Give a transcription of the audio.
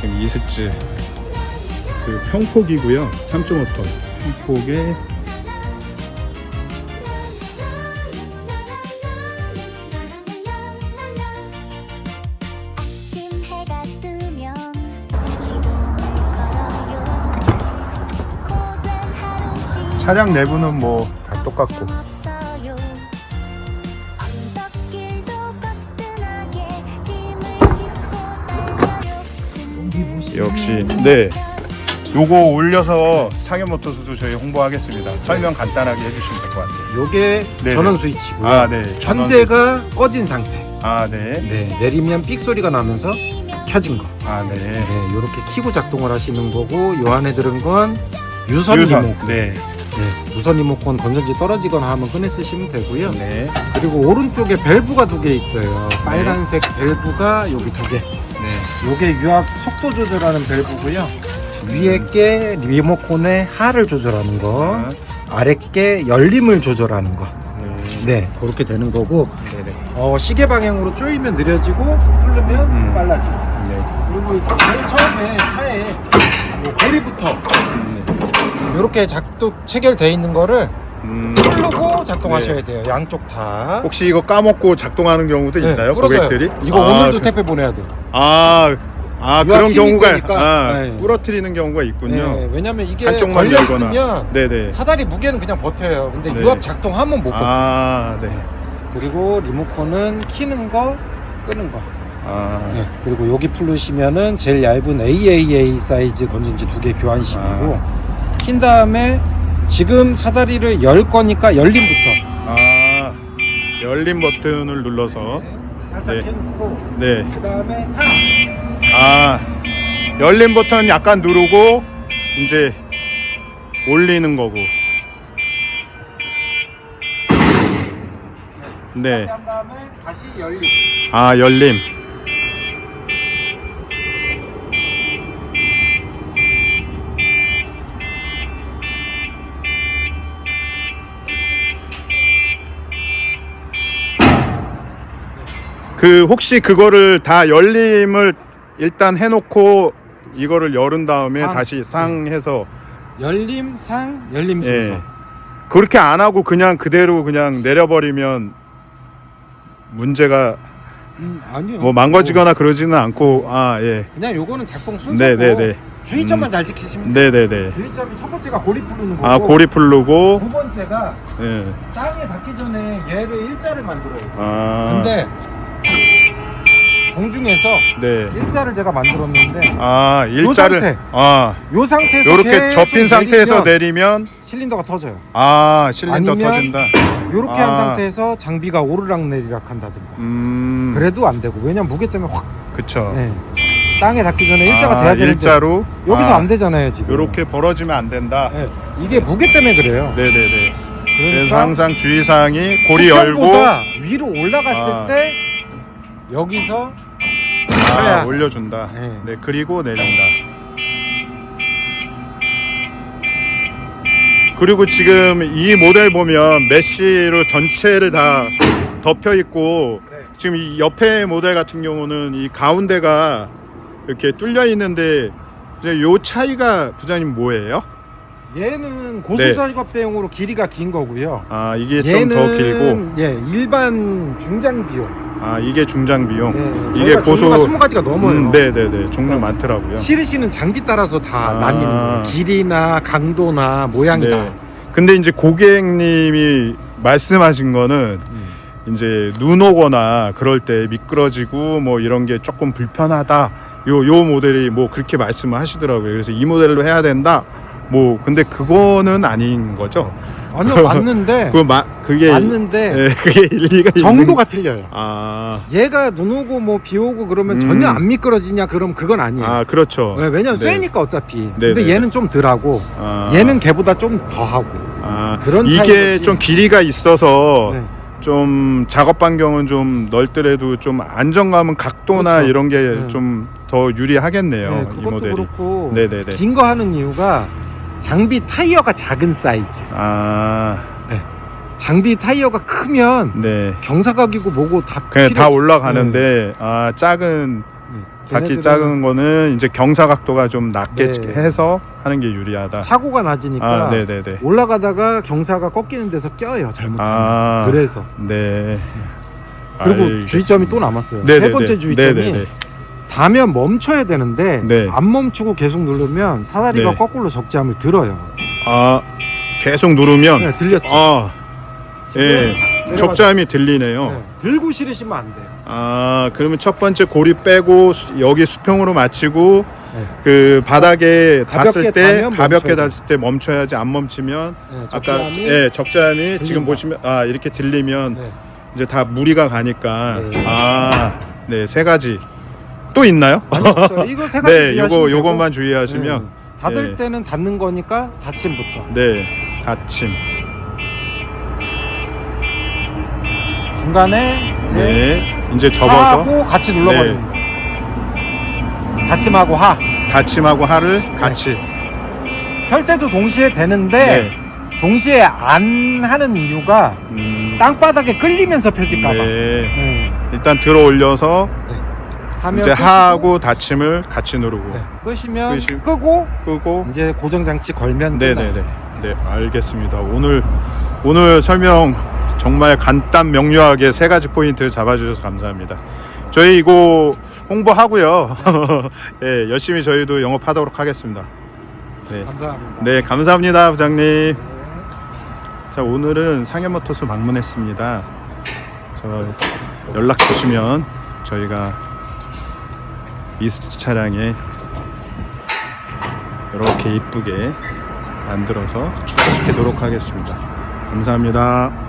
지금 이스츠 그 평폭이고요. 3.5톤. 평폭에 차량 내부는 뭐 다 똑같고 역시 네. 요거 올려서 상해모터스도 저희 홍보하겠습니다. 설명 간단하게 해주시면 될 것 같아요. 요게 네네. 전원 스위치고요. 아, 네. 전원 현재가 꺼진 상태. 아, 네. 네, 내리면 삑 소리가 나면서 켜진 거. 아, 네. 네, 이렇게 키고 작동을 하시는 거고 요 안에 들은 건 유선 리모컨. 네. 네, 유선 리모컨 건전지 떨어지거나 하면 꺼내 쓰시면 되고요. 네. 그리고 오른쪽에 밸브가 두 개 있어요. 빨간색 밸브가 여기 두 개. 네. 요게 유압 속도 조절하는 밸브고요. 위에 게 리모컨의 하를 조절하는 거, 아, 아래 게 열림을 조절하는 거. 네. 네, 그렇게 되는 거고 네네. 어, 시계 방향으로 쪼이면 느려지고 풀르면 음. 빨라지고 네. 그리고 이 제일 처음에 차에 요 고리부터 이렇게 작동 체결돼 있는 거를 음, 풀르고 작동하셔야 돼요. 양쪽 다. 혹시 이거 까먹고 작동하는 경우도 네, 있나요? 부러져요. 고객들이? 이거 아, 오늘도 그- 택배 보내야 돼. 아, 아 그런 힘이 경우가 세니까. 아, 네. 부러뜨리는 경우가 있군요. 네, 왜냐면 이게 한쪽만 걸려 열거나. 있으면 네네. 사다리 무게는 그냥 버텨요. 근데 네. 유압 작동하면 못 버텨. 아, 네. 그리고 리모컨은 키는 거, 끄는 거. 아, 네, 그리고 여기 풀르시면은 제일 얇은 AAA 사이즈 건전지 두 개 교환식이고 킨 다음에 지금 사다리를 열 거니까 열림부터 아, 열린 버튼을 눌러서 살짝 네. 켜놓고 네. 그 다음에 상 아, 열린 버튼 약간 누르고 이제 올리는 거고. 네. 한 다음에 다시 열림 아, 열림. 그 혹시 그거를 다 열림을 일단 해놓고 이거를 열은 다음에 상. 다시 상해서 열림 상 열림 순서 예. 그렇게 안 하고 그냥 그대로 그냥 내려버리면 문제가 음, 아니요 뭐 망가지거나 그러지는 않고 아 예. 그냥 요거는 작동 순서고 네네네. 주의점만 음. 잘 지키시면 돼요 네네네. 주의점이 첫 번째가 고리 풀르는 거고 아 고리 풀르고 두 번째가 예. 땅에 닿기 전에 얘를 일자를 만들어요 아 근데 공중에서 네. 일자를 제가 만들었는데 아 일자를 상태. 아 요 상태에서 요렇게 계속 접힌 상태에서 내리면 실린더가 터져요. 아 실린더 아니면 터진다. 요렇게 아. 한 상태에서 장비가 오르락 내리락 한다든가. 음 그래도 안 되고 왜냐면 무게 때문에 확 그쵸. 네. 땅에 닿기 전에 일자가 아, 돼야 되는데 일자로 여기서 아, 안 되잖아요 지금. 요렇게 벌어지면 안 된다. 네. 이게 무게 때문에 그래요. 네네네. 그래서 그러니까 항상 주의사항이 고리 열고 수평보다 위로 올라갔을 아. 때 여기서 아, 해야. 올려준다. 네. 네. 그리고 내린다. 그리고 지금 이 모델 보면 메쉬로 전체를 다 덮여 있고 네. 지금 이 옆에 모델 같은 경우는 이 가운데가 이렇게 뚫려 있는데 이제 요 차이가 부장님 뭐예요? 얘는 고수 작업 대용으로 길이가 긴 거고요. 아 이게 좀 더 길고 예 일반 중장 비용. 아 이게 중장 비용 네, 이게 저희가 고소 종류가 20가지가 넘어요. 음, 네 네 네 종류 그러니까 많더라고요. 실으시는 장비 따라서 다 아. 나뉘는 거예요. 길이나 강도나 모양이 다. 네. 근데 이제 고객님이 말씀하신 거는 음. 이제 눈 오거나 그럴 때 미끄러지고 뭐 이런 게 조금 불편하다. 요 요 모델이 뭐 그렇게 말씀을 하시더라고요. 그래서 이 모델로 해야 된다. 뭐 근데 그거는 아닌 거죠. 아니요 맞는데 그 마, 그게 맞는데 예, 그게 일리가 정도가 틀려요. 아, 얘가 눈 오고 뭐 비 오고 그러면 음. 전혀 안 미끄러지냐 그럼 그건 아니에요. 아 그렇죠. 네, 왜냐면 네. 쇠니까 어차피. 네, 근데 네. 얘는 좀 덜하고 아, 얘는 걔보다 좀 더하고. 아, 그런 이게 차이거지. 좀 길이가 있어서 네. 좀 작업 반경은 좀 넓더라도 좀 안정감은 각도나 그렇죠. 이런 게 네. 좀더 유리하겠네요. 네, 이 그것도 모델이. 그렇고 네네네. 긴 거 하는 이유가 장비 타이어가 작은 사이즈. 아, 장비 타이어가 크면 네. 경사각이고 뭐고 다 그냥 필요 다 없- 올라가는데 아 작은 네. 바퀴 걔네들은 작은 거는 이제 경사 각도가 좀 낮게 네. 해서 하는 게 유리하다. 사고가 낮으니까 아, 네, 네, 네. 올라가다가 경사가 꺾이는 데서 껴요 잘못하면 아, 그래서 네. 그리고 알겠습니다. 주의점이 또 남았어요 네, 세 네, 번째 네. 주의점이 네, 네, 네. 다면 멈춰야 되는데 네. 안 멈추고 계속 누르면 사다리가 네. 거꾸로 적재함을 들어요 아, 계속 누르면 네, 들렸죠 아, 예. 내려가서- 적자함이 들리네요. 네, 들고 실으시면 안 돼요 아, 그러면 첫 번째 고리 빼고 수- 여기 수평으로 맞추고 네. 그 바닥에 닿았을 때 닿으면 가볍게 멈춰야 닿았을 때 멈춰야지 안 멈추면 네, 아까 적재함이 예, 지금. 보시면 아, 이렇게 들리면 네. 이제 다 무리가 가니까 네. 아, 네, 세 가지. 또 있나요? 아니, 없어요. 이거 세 가지 네, 주의하시면 요거 되고, 요것만 주의하시면 네. 닫을 네. 때는 닫는 거니까 닫힘부터 네, 닫힘. 중간에 이제 네, 이제 접어서 하고 같이 눌러버리는 거 닫힘하고 하 닫힘하고 하를 같이. 펼 때도 동시에 되는데 네. 동시에 안 하는 이유가 음, 땅바닥에 끌리면서 펴질까봐 네. 네. 일단 들어 올려서 하면 이제 끄시고, 하하고 닫힘을 같이 누르고 네. 끄시면 끄시- 끄고 끄고 이제 고정 장치 걸면 네, 끝나요. 네, 네. 네, 알겠습니다. 오늘 오늘 설명 정말 간단 명료하게 세 가지 포인트 잡아주셔서 감사합니다. 저희 이거 홍보하고요. 네, 열심히 저희도 영업하도록 하겠습니다. 네, 감사합니다 네, 감사합니다, 부장님. 자, 오늘은 상해모터스 방문했습니다. 저 연락 주시면 저희가 이 차량에 이렇게 이쁘게 만들어서 출시키도록 하겠습니다. 감사합니다.